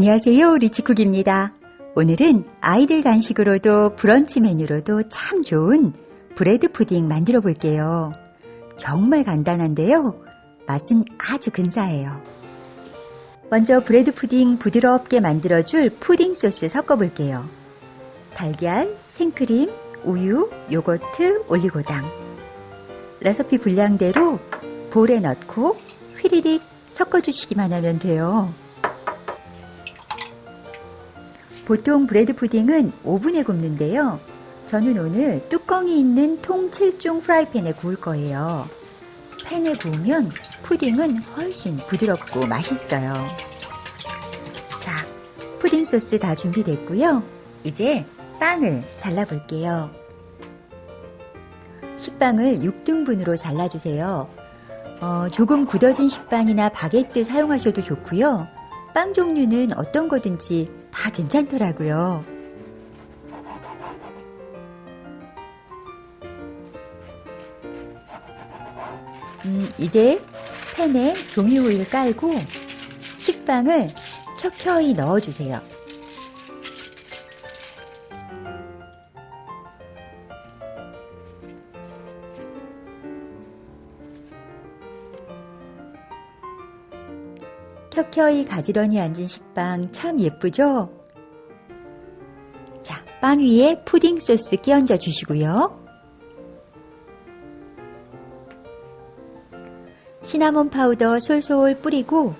안녕하세요. 리치쿡입니다. 오늘은 아이들 간식으로도 브런치 메뉴로도 참 좋은 브레드 푸딩 만들어 볼게요. 정말 간단한데요. 맛은 아주 근사해요. 먼저 브레드 푸딩 부드럽게 만들어줄 푸딩 소스 섞어 볼게요. 달걀, 생크림, 우유, 요거트, 올리고당. 레시피 분량대로 볼에 넣고 휘리릭 섞어주시기만 하면 돼요. 보통 브레드 푸딩은 오븐에 굽는데요. 저는 오늘 뚜껑이 있는 통 7중 프라이팬에 구울 거예요. 팬에 구우면 푸딩은 훨씬 부드럽고 맛있어요. 자, 푸딩 소스 다 준비됐고요. 이제 빵을 잘라볼게요. 식빵을 6등분으로 잘라주세요. 어, 조금 굳어진 식빵이나 바게트 사용하셔도 좋고요. 빵 종류는 어떤 거든지 다 괜찮더라고요. 음, 이제 팬에 종이호일 깔고 식빵을 켜켜이 넣어주세요. 켜켜이 가지런히 앉은 식빵 참 예쁘죠? 자, 빵 위에 푸딩 소스 끼얹어 주시고요. 시나몬 파우더 솔솔 뿌리고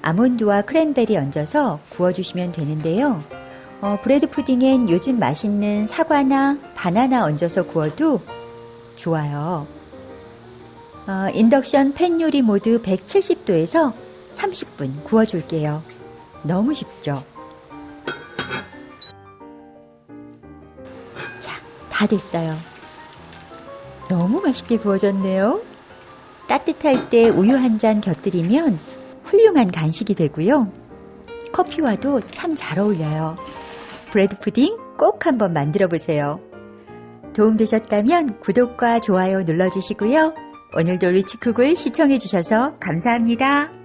아몬드와 크랜베리 얹어서 구워주시면 되는데요. 어, 브레드 푸딩엔 요즘 맛있는 사과나 바나나 얹어서 구워도 좋아요. 어, 인덕션 팬 요리 모드 170도에서 30분 구워줄게요. 너무 쉽죠? 자, 다 됐어요. 너무 맛있게 구워졌네요. 따뜻할 때 우유 한 잔 곁들이면 훌륭한 간식이 되고요. 커피와도 참 잘 어울려요. 브레드 푸딩 꼭 한번 만들어 보세요. 도움되셨다면 구독과 좋아요 눌러주시고요. 오늘도 리치쿡을 시청해주셔서 감사합니다.